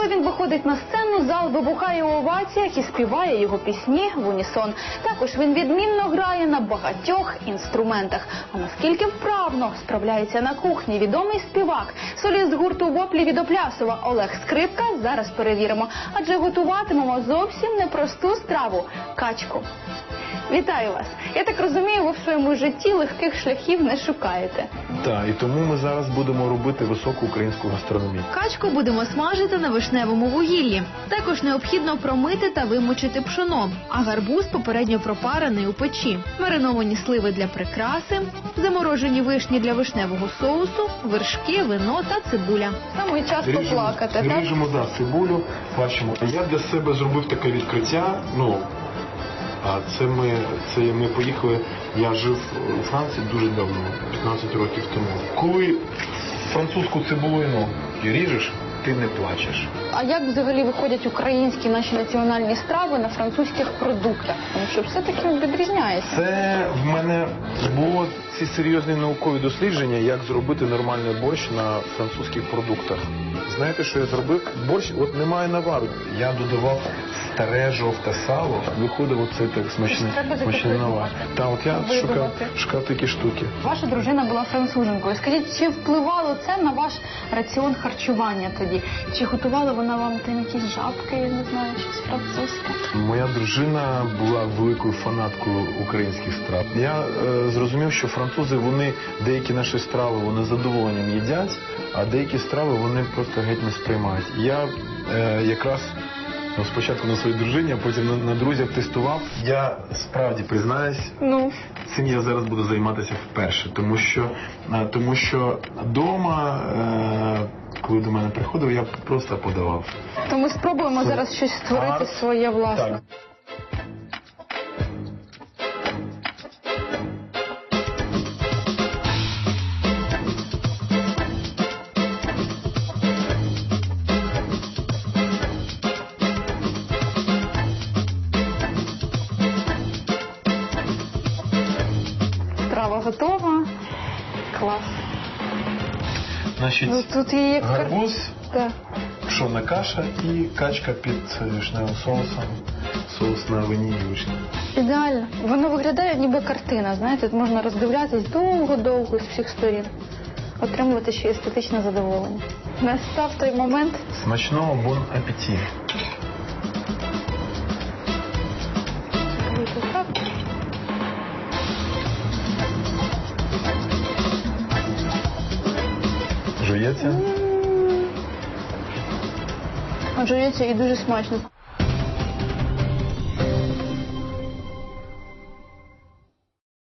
Коли він виходить на сцену, зал вибухає у оваціях і співає його пісні в унісон. Також він відмінно грає на багатьох інструментах. А наскільки вправно справляється на кухні відомий співак, соліст гурту Воплі від Оплясова Олег Скрипка. Зараз перевіримо, адже готуватимемо зовсім непросту страву качку. Вітаю вас! Я так розумію, ви в своєму житті легких шляхів не шукаєте. Так, і тому ми зараз будемо робити високу українську гастрономію. Качку будемо смажити на вишневому вугіллі. Також необхідно промити та вимочити пшоно, а гарбуз попередньо пропарений у печі. Мариновані сливи для прикраси, заморожені вишні для вишневого соусу, вершки, вино та цибуля. Саме час поплакати, так? ріжемо да, цибулю, бачимо. Я для себе зробив таке відкриття. Ну, а це ми, це ми поїхали. Я жив у Франції дуже давно, 15 років тому. Коли французьку цибулину ріжеш, ти не плачеш. А як взагалі виходять українські наші національні страви на французьких продуктах? Тому що все-таки відрізняється. Це в мене було ці серйозні наукові дослідження, як зробити нормальний борщ на французьких продуктах. Знаєте, що я зробив? Борщ, от немає навару. Я додавав старе жовте сало, виходив оце так смачне, Треба смачне навар. закріпити. Та от я шукав, шукав такі штуки. Ваша дружина була француженкою. Скажіть, чи впливало це на ваш раціон харчування тоді? Чи готувала вона вам там якісь жабки, я не знаю, щось французьке? Моя дружина була великою фанаткою українських страв. Я е, зрозумів, що французи вони деякі наші страви вони задоволенням їдять, а деякі страви вони просто геть не сприймають. Я е, якраз ну, спочатку на своїй дружині, а потім на, на друзях тестував. Я справді признаюсь, Ну, цим я зараз буду займатися вперше, тому що е, тому що вдома, е, коли до мене приходив, я просто подавав. то ми спробуємо зараз щось створити Арт. своє власне. Так. Готова. Клас. Значить, Ну тут кар- гарбуз, Так. пшона каша і качка під е, вишневим соусом, соус на вині і вишні. Ідеально. Воно виглядає ніби картина. Знаєте, тут можна роздивлятись довго-довго з всіх сторін. Отримувати ще естетичне задоволення. Настав той момент. Смачного бон апеті. Жується? Жується і дуже смачно.